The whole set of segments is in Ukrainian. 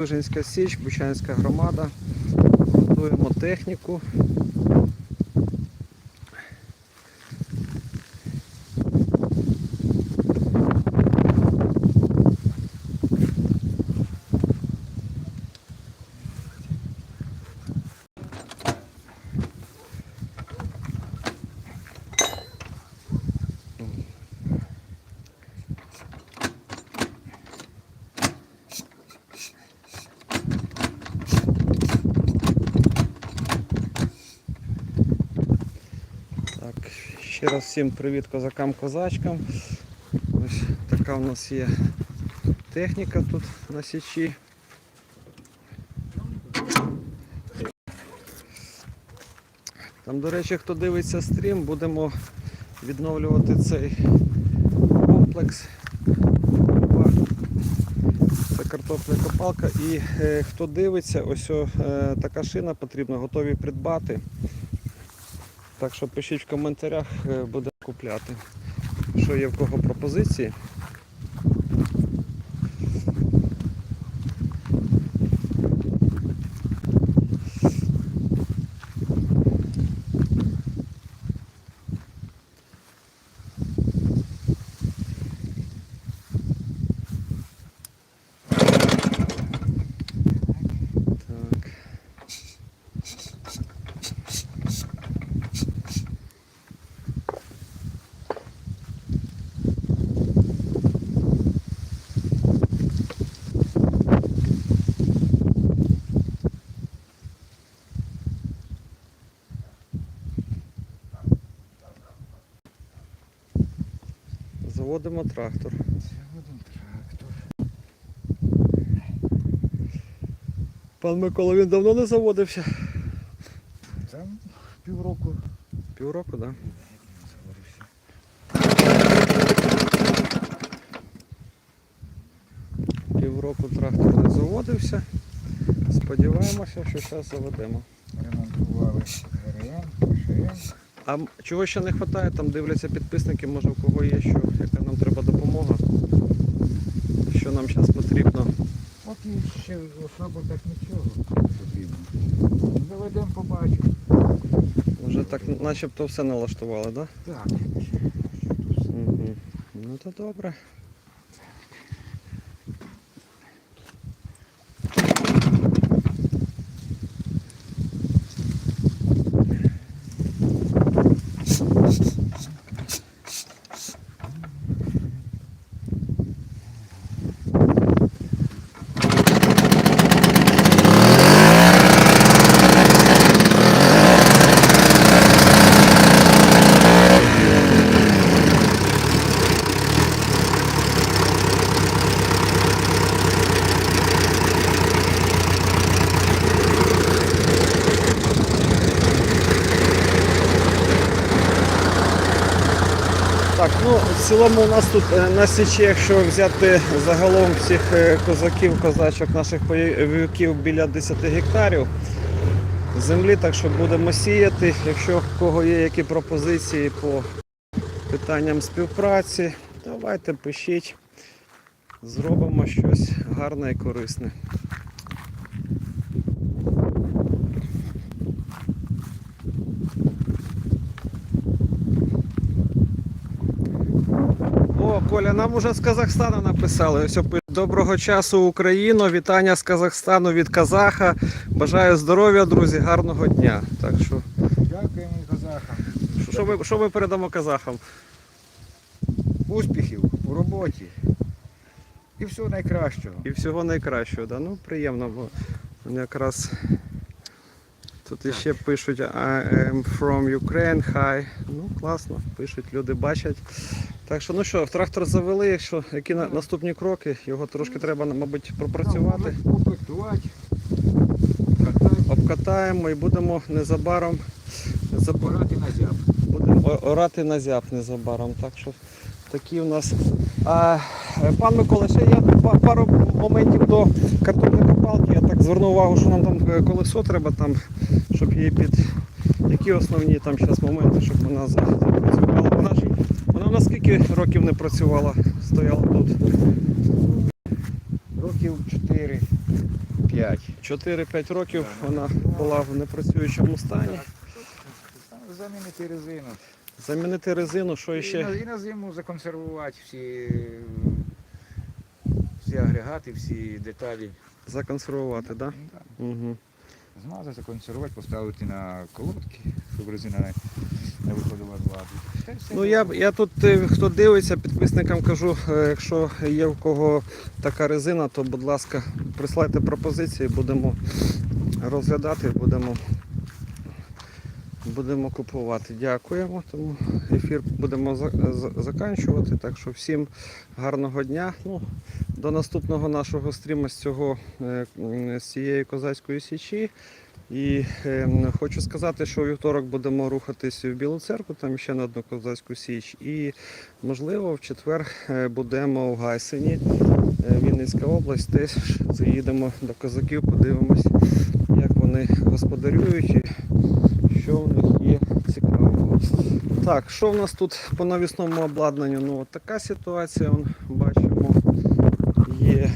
Вижинська Січ, Бучанська громада. Готуємо техніку. Так, ще раз всім привіт козакам-козачкам. Ось така у нас є техніка тут на січі. Там, до речі, хто дивиться стрім, будемо відновлювати цей комплекс. Це картопля копалка. І е, хто дивиться, ось о, е, така шина потрібна, готові придбати. Так що пишіть в коментарях, е, будемо купляти. Що є в кого пропозиції. Так. Заводимо трактор. Заводимо трактор. Пан Микола, він давно не заводився. Там півроку Півроку, так? Да? Півроку трактор не заводився. Сподіваємося, що зараз заведемо. Ремонтували ГРМ, ПШМ. А чого ще не вистачає? Там дивляться підписники, може у кого є, що, яка нам треба допомога. Що нам зараз потрібно. От і ще особо так нічого потрібно. Заведемо, побачимо. Вже так начебто все налаштували, так? Так. Угу. Ну то добре. Так, ну в цілому у нас тут е, на січі, якщо взяти загалом всіх е, козаків, козачок, наших бойовиків біля 10 гектарів землі, так що будемо сіяти. Якщо в кого є які пропозиції по питанням співпраці, давайте пишіть, зробимо щось гарне і корисне. Нам уже з Казахстана написали. Ось Доброго часу, Україно. Вітання з Казахстану від Казаха. Бажаю здоров'я, друзі, гарного дня. Так що, Дякуємо казахам. що- що ми, що ми передамо казахам? Успіхів у роботі. І всього найкращого. І всього найкращого. Да? Ну, приємно, бо якраз тут іще пишуть I am from Ukraine, hi. Ну, класно, пишуть, люди бачать. Так що, ну що, трактор завели, якщо які на- наступні кроки, його трошки треба, мабуть, пропрацювати. Обкатаємо і будемо незабаром незаб- Порати на зяб. будемо орати на зяб незабаром. Так що такі у нас. А, пан Микола, ще па- пару моментів до картоплекопалки. Я так звернув увагу, що нам там е, колесо треба, там, щоб її під. Які основні там зараз моменти, щоб вона запрацювала. Вона ж вона у нас скільки років не працювала, стояла тут. Років 4. 5. 4-5 років вона була в непрацюючому стані. Замінити резину. Замінити резину, що ще? і на зиму законсервувати всі, агрегати, всі деталі. Законсервувати, так? Да? Да. Угу. Змазати, законсервувати, поставити на колодки, щоб резина не, виходила з ладу. Ну я, я тут, е, хто дивиться, підписникам кажу, е, якщо є в кого така резина, то будь ласка, присилайте пропозиції, будемо розглядати, будемо, будемо купувати. Дякуємо. Тому ефір будемо за, за- заканчувати. Так що всім гарного дня. Ну, до наступного нашого стріму з цього е, з цієї козацької січі. І е, хочу сказати, що у вівторок будемо рухатись в Білу церкву, там ще на одну козацьку січ. І можливо в четвер е, будемо в Гайсині, е, Вінницька область. Теж заїдемо до козаків, подивимось, як вони господарюють що в них є цікавого. Так, що в нас тут по навісному обладнанню? Ну, от така ситуація, он, бачимо, є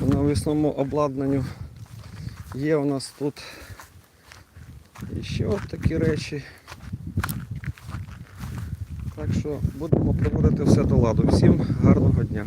по навісному обладнанню. Є у нас тут ще от такі речі. Так що будемо приводити все до ладу. Всім гарного дня.